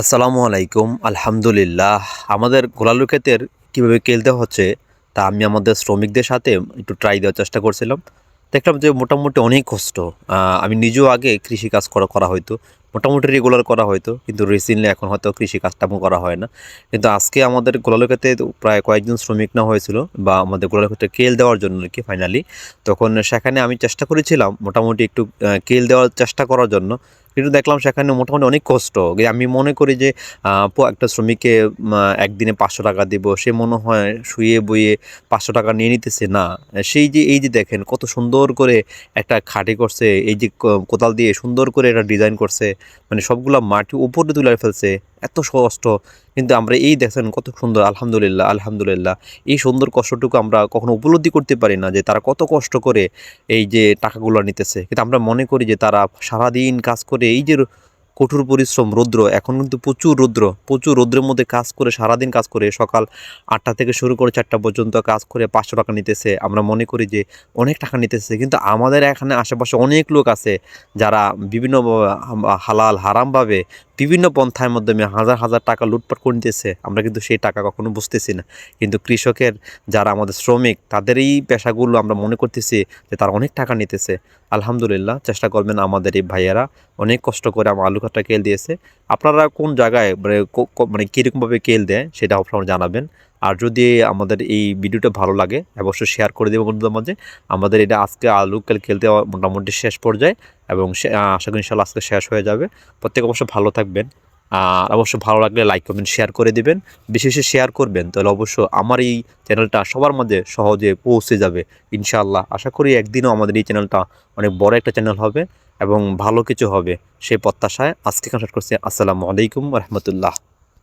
আসসালামু আলাইকুম, আলহামদুলিল্লাহ। আমাদের গোলালু ক্ষেতের কীভাবে কেলতে হচ্ছে, তা আমি আমাদের শ্রমিকদের সাথে একটু ট্রাই দেওয়ার চেষ্টা করছিলাম। দেখলাম যে মোটামুটি অনেক কষ্ট। আমি নিজেও আগে কৃষিকাজ করা করা হয়তো। মোটামুটি রেগুলার করা হয়তো, কিন্তু রিসেন্টলি এখন হয়তো কৃষিকাজ তেমন করা হয় না। কিন্তু আজকে আমাদের গোলালু ক্ষেতে প্রায় কয়েকজন শ্রমিক না হয়েছিল, বা আমাদের গোলালু ক্ষেত্রে কেল দেওয়ার জন্য আর কি ফাইনালি তখন সেখানে আমি চেষ্টা করেছিলাম মোটামুটি একটু কেল দেওয়ার চেষ্টা করার জন্য। কিন্তু দেখলাম সেখানে মোটামুটি অনেক কষ্ট। আমি মনে করি যে একটা শ্রমিককে একদিনে পাঁচশো টাকা দিব, সে মনে হয় শুয়ে বইয়ে পাঁচশো টাকা নিয়ে নিতেছে, না। সেই যে, এই যে দেখেন কত সুন্দর করে একটা খাটি করছে, এই যে কোদাল দিয়ে সুন্দর করে এটা ডিজাইন করছে মানে সবগুলা মাটি উপরে তুলে ফেলছে। এত কষ্ট। কিন্তু আমরা এই দেখেন কত সুন্দর, আলহামদুলিল্লাহ আলহামদুলিল্লাহ। এই সুন্দর কষ্টটুকু আমরা কখনো উপলব্ধি করতে পারি না যে তারা কত কষ্ট করে এই যে টাকাগুলো নিতেছে। কিন্তু আমরা মনে করি যে তারা সারাদিন কাজ করে এই যে কঠোর পরিশ্রম, রৌদ্র, এখন কিন্তু প্রচুর রৌদ্র, প্রচুর রৌদ্রের মধ্যে কাজ করে, সারাদিন কাজ করে, সকাল আটটা থেকে শুরু করে চারটা পর্যন্ত কাজ করে পাঁচশো টাকা নিতেছে। আমরা মনে করি যে অনেক টাকা নিতেছে। কিন্তু আমাদের এখানে আশেপাশে অনেক লোক আছে যারা বিভিন্ন হালাল হারামভাবে বিভিন্ন পন্থার মাধ্যমে হাজার হাজার টাকা লুটপাট করে নিতেছে আমরা কিন্তু সেই টাকা কখনো বুঝতেছি না। কিন্তু কৃষকের যারা আমাদের শ্রমিক, তাদের এই পেশাগুলো আমরা মনে করতেছি যে তারা অনেক টাকা নিতেছে। আলহামদুলিল্লাহ, চেষ্টা করবেন আমাদের এই ভাইয়েরা অনেক কষ্ট করে আমার আলু কাটা কেল দিয়েছে। আপনারা কোন জায়গায় মানে মানে কীরকমভাবে কেল দেয়, সেটা আপনারা জানাবেন। আর যদি আমাদের এই ভিডিওটা ভালো লাগে, অবশ্যই শেয়ার করে দেবো বন্ধুদের মাঝে। আমাদের এটা আজকে আলু কেল খেলতে মোটামুটি শেষ পর্যায়ে এবং আশা করি ইনশাল্লাহ আজকে শেষ হয়ে যাবে। প্রত্যেক অবশ্যই ভালো থাকবেন। আর অবশ্যই ভালো লাগলে লাইক কমেন্ট শেয়ার করে দিবেন। বেশি বেশি শেয়ার করবেন, তাহলে অবশ্য আমার এই চ্যানেলটা সবার মাঝে সহজে পৌঁছে যাবে ইনশাআল্লাহ আশা করি একদিনও আমাদের এই চ্যানেলটা অনেক বড় একটা চ্যানেল হবে এবং ভালো কিছু হবে সেই প্রত্যাশায় আজকে কনসার্ট করছি। আসসালামু আলাইকুম রহমতুল্লাহ।